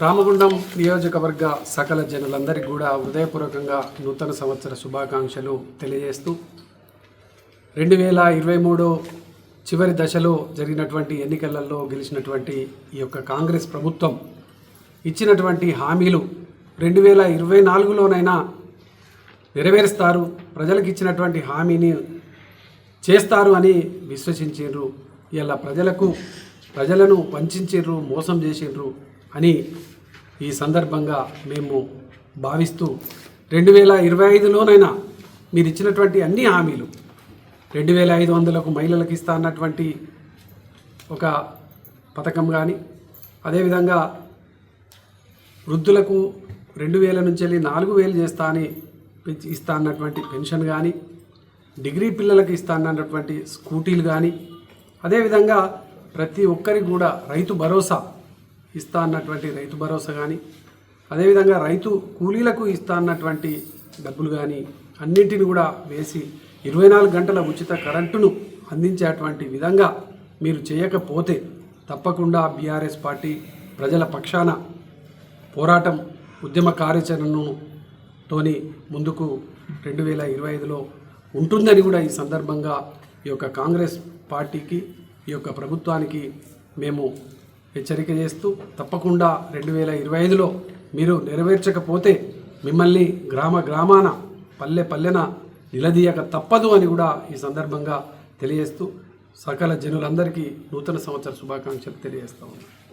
రామగుండం నియోజకవర్గ సకల జనులందరికీ కూడా హృదయపూర్వకంగా నూతన సంవత్సర శుభాకాంక్షలు తెలియజేస్తూ రెండు వేల ఇరవై మూడు చివరి దశలో జరిగినటువంటి ఎన్నికలలో గెలిచినటువంటి ఈ యొక్క కాంగ్రెస్ ప్రభుత్వం ఇచ్చినటువంటి హామీలు రెండు వేల ఇరవై నాలుగులోనైనా నెరవేరుస్తారు. ప్రజలకు ఇచ్చినటువంటి హామీని చేస్తారు అని విశ్వసించారు ఇలా ప్రజలకు ప్రజలను వంచు మోసం చేసిండ్రు అని ఈ సందర్భంగా మేము భావిస్తూ రెండు వేల ఇరవై ఐదులోనైనా మీరు ఇచ్చినటువంటి అన్ని హామీలు రెండు వేల ఐదు వందలకు మహిళలకు ఇస్తా అన్నటువంటి ఒక పథకం కానీ అదేవిధంగా వృద్ధులకు రెండు వేల నుంచి వెళ్ళి నాలుగు వేలు చేస్తా అని ఇస్తా అన్నటువంటి పెన్షన్ కానీ డిగ్రీ పిల్లలకు ఇస్తా అన్నటువంటి స్కూటీలు కానీ అదేవిధంగా ప్రతి ఒక్కరికి కూడా రైతు భరోసా ఇస్తా అన్నటువంటి రైతు భరోసా కానీ అదేవిధంగా రైతు కూలీలకు ఇస్తా అన్నటువంటి డబ్బులు కానీ అన్నింటిని కూడా వేసి ఇరవై నాలుగు గంటల ఉచిత కరెంటును అందించేటువంటి విధంగా మీరు చేయకపోతే తప్పకుండా బీఆర్ఎస్ పార్టీ ప్రజల పక్షాన పోరాటం ఉద్యమ కార్యాచరణను తోని ముందుకు రెండు వేల ఇరవై ఐదులో ఉంటుందని కూడా ఈ సందర్భంగా ఈ యొక్క కాంగ్రెస్ పార్టీకి ఈ యొక్క ప్రభుత్వానికి మేము హెచ్చరిక చేస్తూ తప్పకుండా రెండు వేల ఇరవై ఐదులో మీరు నెరవేర్చకపోతే మిమ్మల్ని గ్రామ గ్రామాన పల్లె పల్లెన నిలదీయక తప్పదు అని కూడా ఈ సందర్భంగా తెలియజేస్తూ సకల జనులందరికీ నూతన సంవత్సర శుభాకాంక్షలు తెలియజేస్తా ఉన్నాను